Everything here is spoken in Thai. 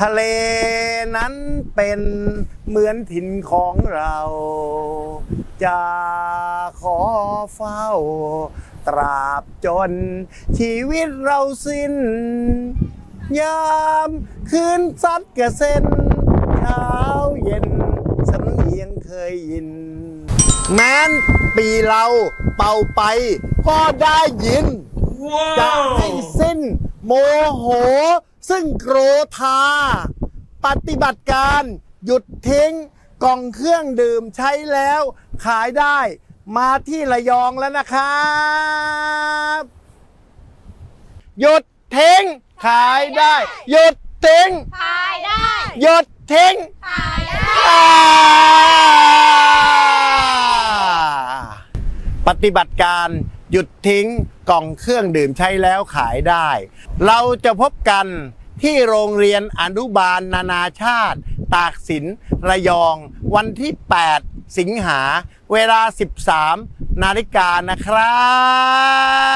ทะเลนั้นเป็นเหมือนถิ่นของเรา จะขอเฝ้า ตราบจน ชีวิตเราสิ้น ยามคืนซัดกระเซ็นเช้าเย็นสำเนียงเคยยิน แม้นปีเราเป่าไป ก็ได้ยิน จะให้สิ้น โมโห ซึ่งโกรธา ปฏิบัติการหยุดทิ้งกล่องเครื่องดื่มใช้แล้วขายได้มาที่ระยองแล้วนะครับ หยุดทิ้งขายได้ หยุดทิ้งขายได้ หยุดทิ้งขายได้ปฏิบัติการหยุดทิ้ง กล่องเครื่องดื่มใช้แล้วขายได้ เราจะพบกันที่โรงเรียนอนุบาลนานาชาติ ตากสินระยอง วันที่ 8 สิงหา เวลา 13 นาฬิกานะครับ